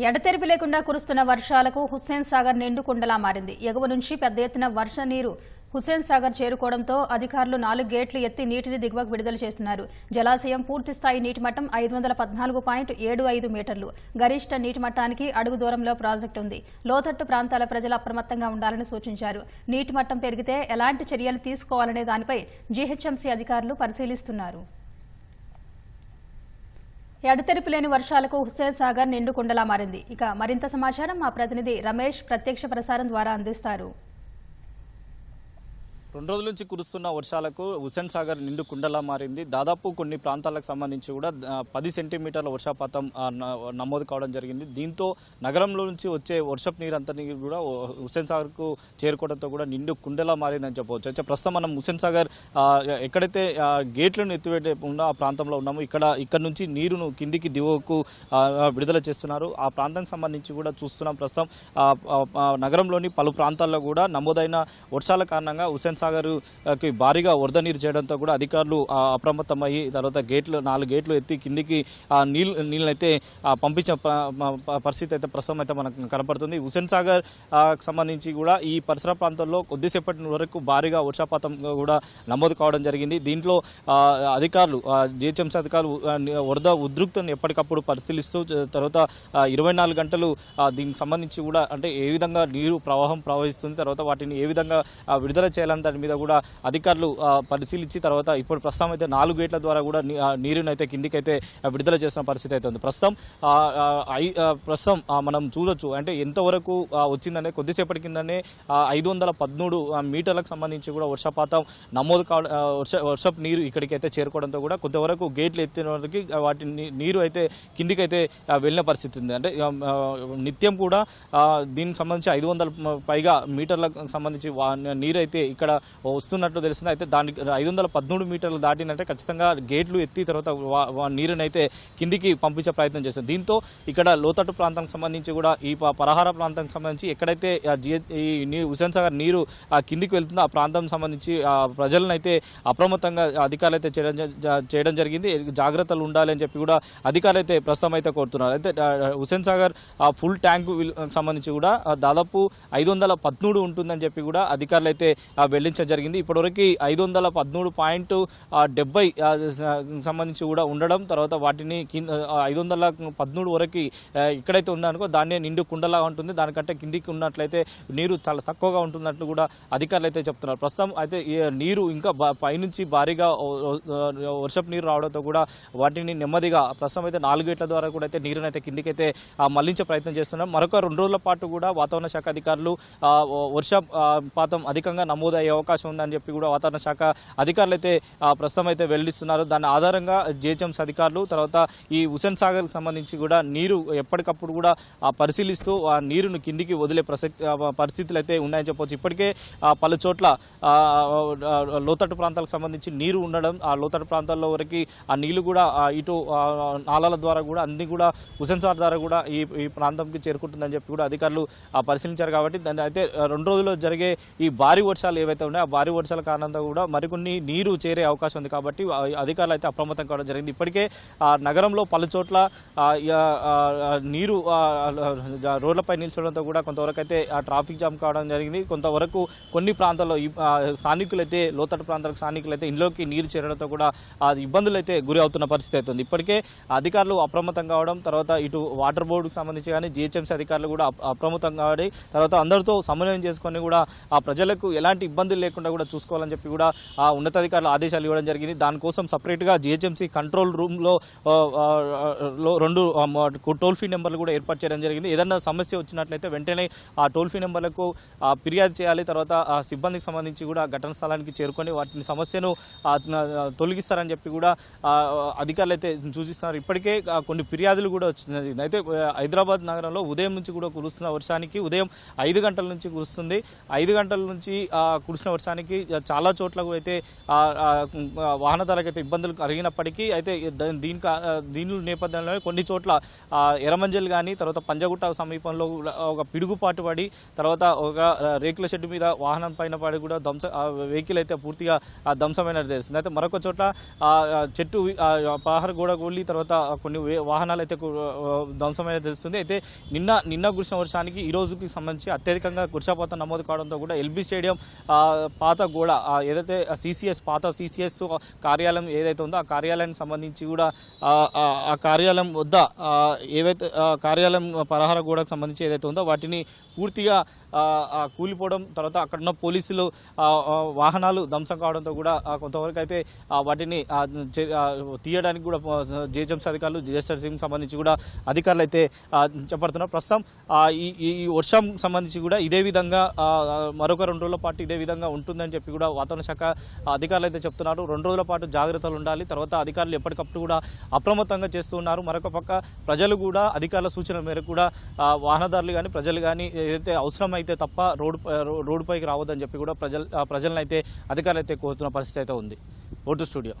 ఎడతెరిపి లేకుండా కురుస్తున్న వర్షాలకు హుస్సేన్ సాగర్ నిండు కుండలా మారింది. ఎగువ నుంచి పెద్ద ఎత్తున వర్ష నీరు హుస్సేన్ సాగర్ చేరుకోవడంతో అధికారులు నాలుగు గేట్లు ఎత్తి నీటిని దిగువకు విడుదల చేస్తున్నారు. జలాశయం పూర్తి స్థాయి నీటి మట్టం ఐదు వందల పద్నాలుగు పాయింట్ ఏడు ఐదు మీటర్లు. గరిష్ట నీటి మట్టానికి అడుగు దూరంలో ప్రాజెక్టు ఉంది. లోతట్టు ప్రాంతాల ప్రజలు అప్రమత్తంగా ఉండాలని సూచించారు. నీటి మట్టం పెరిగితే ఎలాంటి చర్యలు తీసుకోవాలనే దానిపై జీహెచ్ఎంసీ అధికారులు పరిశీలిస్తున్నారు. ఎడతెరిపి లేని వర్షాలకు హుస్సేన్ సాగర్ నిండు కుండలా మారింది. ఇక మరింత సమాచారం మా ప్రతినిధి రమేష్ ప్రత్యక్ష ప్రసారం ద్వారా అందిస్తారు. రెండు రోజుల నుంచి కురుస్తున్న వర్షాలకు హుసేన్ సాగర్ నిండు కుండలా మారింది. దాదాపు కొన్ని ప్రాంతాలకు సంబంధించి కూడా పది సెంటీమీటర్ల వర్షపాతం న- నమోదు కావడం జరిగింది. దీంతో నగరంలో నుంచి వచ్చే వర్షపు నీరు అంతా కూడా హుసేన్ సాగర్కు చేరుకోవడంతో కూడా నిండు కుండలా మారిందని చెప్పవచ్చు. అయితే ప్రస్తుతం మనం హుసేన్ సాగర్ ఎక్కడైతే గేట్లను ఎత్తివేటే ఉన్న ఆ ప్రాంతంలో ఉన్నాము ఇక్కడ ఇక్కడ నుంచి నీరును కిందికి దిగువకు విడుదల చేస్తున్నారు. ఆ ప్రాంతానికి సంబంధించి కూడా చూస్తున్నాం ప్రస్తుతం. ఆ, నగరంలోని పలు ప్రాంతాల్లో కూడా నమోదైన వర్షాల కారణంగా హుసేన్ సాగర్కి భారీగా వరద నీరు చేయడంతో కూడా అధికారులు అప్రమత్తమయ్యి తర్వాత గేట్లు నాలుగు గేట్లు ఎత్తి కిందికి ఆ నీళ్ళు నీళ్ళనైతే పంపించే పంపించిన పరిస్థితి అయితే ప్రస్తుతం అయితే మనకు కనపడుతుంది. హుసేన్ సాగర్ సంబంధించి కూడా ఈ పరిసర ప్రాంతాల్లో కొద్దిసేపటి వరకు భారీగా వర్షపాతం కూడా నమోదు కావడం జరిగింది. దీంట్లో అధికారులు జిహెచ్ఎంసీ అధికారులు వరద ఉద్రిక్తను ఎప్పటికప్పుడు పరిశీలిస్తూ తర్వాత ఇరవై నాలుగు గంటలు దీనికి సంబంధించి కూడా అంటే ఏ విధంగా నీరు ప్రవాహం ప్రవహిస్తుంది తర్వాత వాటిని ఏ విధంగా విడుదల చేయాలని దాని మీద కూడా అధికారులు పరిశీలించి తర్వాత ఇప్పుడు ప్రస్తుతం అయితే నాలుగు గేట్ల ద్వారా కూడా నీరునైతే అయితే కిందికైతే విడుదల చేసిన పరిస్థితి అయితే ఉంది. ప్రస్తుతం ఐ- ప్రస్తుతం మనం చూడొచ్చు. అంటే ఎంతవరకు వచ్చిందనే కొద్దిసేపటి కిందనే ఐదు వందల పదమూడు మీటర్లకు సంబంధించి కూడా వర్షపాతం నమోదు కావడం వర్ష వర్షపు నీరు ఇక్కడికి అయితే చేరుకోవడంతో కూడా కొంతవరకు గేట్లు ఎత్తిన వరకు వాటి నీరు అయితే కిందికైతే వెళ్ళిన పరిస్థితి ఉంది. అంటే నిత్యం కూడా దీనికి సంబంధించి ఐదు వందల పైగా మీటర్లకు సంబంధించి వా- నీరు అయితే ఇక్కడ వస్తున్నట్లు తెలుస్తుంది. అయితే దానికి ఐదు వందల పదమూడు మీటర్లు దాటినంటే ఖచ్చితంగా గేట్లు ఎత్తి తర్వాత నీరుని అయితే కిందికి పంపించే ప్రయత్నం చేస్తుంది. దీంతో ఇక్కడ లోతట్టు ప్రాంతానికి సంబంధించి కూడా ఈ పరహార ప్రాంతానికి సంబంధించి ఎక్కడైతే ఈ హుసేన్ సాగర్ నీరు ఆ కిందికి వెళ్తుందో ఆ ప్రాంతం సంబంధించి ఆ ప్రజలను అయితే అప్రమత్తంగా అధికారులు అయితే చేయడం చేయడం జరిగింది. జాగ్రత్తలు ఉండాలి అని చెప్పి కూడా అధికారులు అయితే ప్రస్తుతం అయితే కోరుతున్నారు. అయితే హుసేన్ సాగర్ ఆ ఫుల్ ట్యాంక్ సంబంధించి కూడా దాదాపు ఐదు వందల ఉంటుందని చెప్పి కూడా అధికారులు అయితే ఆ, వెల్లడించడం జరిగింది. ఇప్పటివరకు ఐదు వందల పదమూడు పాయింట్ డెబ్బై సంబంధించి కూడా ఉండడం తర్వాత వాటిని కింద ఐదు వందల పదమూడు వరకు ఎక్కడైతే ఉందనుకో దాన్నే నిండు కుండలా ఉంటుంది. దానికంటే కిందికి ఉన్నట్లయితే నీరు చాలా తక్కువగా ఉంటున్నట్లు కూడా అధికారులు అయితే చెప్తున్నారు. ప్రస్తుతం అయితే నీరు ఇంకా పైనుంచి భారీగా వర్షపు నీరు రావడంతో కూడా వాటిని నెమ్మదిగా ప్రస్తుతం అయితే నాలుగు గేట్ల ద్వారా కూడా అయితే నీరుని అయితే కిందికైతే మళ్ళించే ప్రయత్నం చేస్తున్నాం మరొక రెండు రోజుల పాటు కూడా వాతావరణ శాఖ అధికారులు వర్షపాతం అధికంగా నమోదయ్యే అవకాశం ఉందని చెప్పి కూడా వాతావరణ శాఖ అధికారులు అయితే ఆ, ప్రస్తుతం అయితే వెల్లడిస్తున్నారు. దాని ఆధారంగా జిహెచ్ఎంసీ అధికారులు తర్వాత ఈ హుసేన్ సాగర్ సంబంధించి కూడా నీరు ఎప్పటికప్పుడు కూడా ఆ, పరిశీలిస్తూ ఆ నీరును కిందికి వదిలే ప్రసక్తి పరిస్థితులు అయితే ఉన్నాయని చెప్పవచ్చు ఇప్పటికే ఆ, పలు చోట్ల లోతట్టు ప్రాంతాలకు సంబంధించి నీరు ఉండడం ఆ లోతట్టు ప్రాంతాల్లో వరకు ఆ నీళ్ళు కూడా ఇటు ఆ, నాలాల ద్వారా కూడా అన్ని కూడా హుసేన్ సార్ ద్వారా కూడా ఈ ఈ ప్రాంతంకి చేరుకుంటుందని చెప్పి కూడా అధికారులు ఆ, పరిశీలించారు కాబట్టి దాన్ని అయితే రెండు రోజుల్లో జరిగే ఈ భారీ వర్షాలు ఏవైతే ఉన్నాయి ఆ భారీ వర్షాల కారణంగా కూడా మరికొన్ని నీరు చేరే అవకాశం ఉంది కాబట్టి అధికారులు అయితే అప్రమత్తం కావడం జరిగింది. ఇప్పటికే ఆ, నగరంలో పలు చోట్ల నీరు రోడ్లపై నిల్చడంతో కూడా కొంతవరకు అయితే ఆ ట్రాఫిక్ జామ్ కావడం జరిగింది. కొంతవరకు కొన్ని ప్రాంతాల్లో స్థానికులైతే లోతట్టు ప్రాంతాలకు స్థానికులైతే ఇంట్లోకి నీరు చేరడంతో కూడా ఆ ఇబ్బందులు అయితే గురి అవుతున్న పరిస్థితి అవుతుంది ఇప్పటికే అధికారులు అప్రమత్తం కావడం తర్వాత ఇటు వాటర్ బోర్డుకు సంబంధించి కానీ జిహెచ్ఎంసీ అధికారులు కూడా అప్రమత్తం కావడం తర్వాత అందరితో సమన్వయం చేసుకొని కూడా ఆ ప్రజలకు ఎలాంటి ఇబ్బందులు లేకుండా కూడా చూసుకోవాలని చెప్పి కూడా ఆ ఉన్నతాధికారులు ఆదేశాలు ఇవ్వడం జరిగింది. దానికోసం సపరేట్గా జిహెచ్ఎంసీ కంట్రోల్ రూమ్లో లో రెండు టోల్ ఫ్రీ నెంబర్లు కూడా ఏర్పాటు చేయడం జరిగింది. ఏదైనా సమస్య వచ్చినట్లయితే వెంటనే ఆ టోల్ ఫ్రీ నెంబర్లకు ఫిర్యాదు చేయాలి. తర్వాత ఆ సిబ్బందికి సంబంధించి కూడా ఘటన స్థలానికి చేరుకొని వాటిని సమస్యను తొలగిస్తారని చెప్పి కూడా అధికారులు అయితే సూచిస్తున్నారు. ఇప్పటికే కొన్ని ఫిర్యాదులు కూడా వచ్చినాయి. అయితే హైదరాబాద్ నగరంలో ఉదయం నుంచి కూడా కురుస్తున్న వర్షానికి ఉదయం ఐదు గంటల నుంచి కురుస్తుంది. ఐదు గంటల నుంచి కురుస్తున్న కురిసిన వర్షానికి చాలా చోట్లకు అయితే వాహన ఆ, వాహనదారులకు అయితే ఇబ్బందులు కలిగినప్పటికీ అయితే దీని దీని నేపథ్యంలో కొన్ని చోట్ల ఎరమంజల్ ఎర్రమంజల్ కానీ తర్వాత పంజగుట్ట సమీపంలో కూడా ఒక పిడుగుపాటు పడి తర్వాత ఒక రేకుల షెడ్ మీద వాహనం పైన పడి కూడా ధ్వంస వెహికల్ అయితే పూర్తిగా ఆ, తెలుస్తుంది. అయితే మరొక చోట చెట్టు వి- గోడ కూలి తర్వాత కొన్ని వాహనాలు అయితే ధ్వంసమైన తెలుస్తుంది. అయితే నిన్న నిన్న కురిసిన వర్షానికి ఈ రోజుకి సంబంధించి అత్యధికంగా వర్షపాతం నమోదు కావడంతో కూడా ఎల్బీ స్టేడియం పాత గోడ ఏదైతే సిసిఎస్ పాత సిసిఎస్ కార్యాలయం ఏదైతే ఉందో ఆ కార్యాలయానికి సంబంధించి కూడా ఆ, కార్యాలయం వద్ద ఏవైతే కార్యాలయం పరహార గోడకు సంబంధించి ఏదైతే ఉందో వాటిని పూర్తిగా కూలిపోవడం తర్వాత అక్కడ ఉన్న పోలీసులు వాహనాలు ధ్వంసం కావడంతో కూడా కొంతవరకు అయితే వాటిని తీయడానికి కూడా జిహెచ్ఎంసీ అధికారులు జిఎస్ఆర్సీకి సంబంధించి కూడా అధికారులు అయితే ఆ, చేపడుతున్నారు ప్రస్తుతం ఈ ఈ వర్షం సంబంధించి కూడా ఇదే విధంగా మరొక రెండు రోజుల పాటు ఇదే విధంగా ఉంటుందని చెప్పి కూడా వాతావరణ శాఖ అధికారులు అయితే చెప్తున్నారు. రెండు రోజుల పాటు జాగ్రత్తలు ఉండాలి. తర్వాత అధికారులు ఎప్పటికప్పుడు కూడా అప్రమత్తంగా చేస్తూ ఉన్నారు. మరొక పక్క ప్రజలు కూడా అధికారుల సూచన మేరకు కూడా వాహనదారులు కానీ ప్రజలు కానీ ఏదైతే అవసరమైతే తప్ప రోడ్డు రోడ్డుపైకి రావద్దని చెప్పి కూడా ప్రజలు ప్రజలను అయితే అధికారులు అయితే కోరుతున్న పరిస్థితి అయితే ఉంది. Vote studio.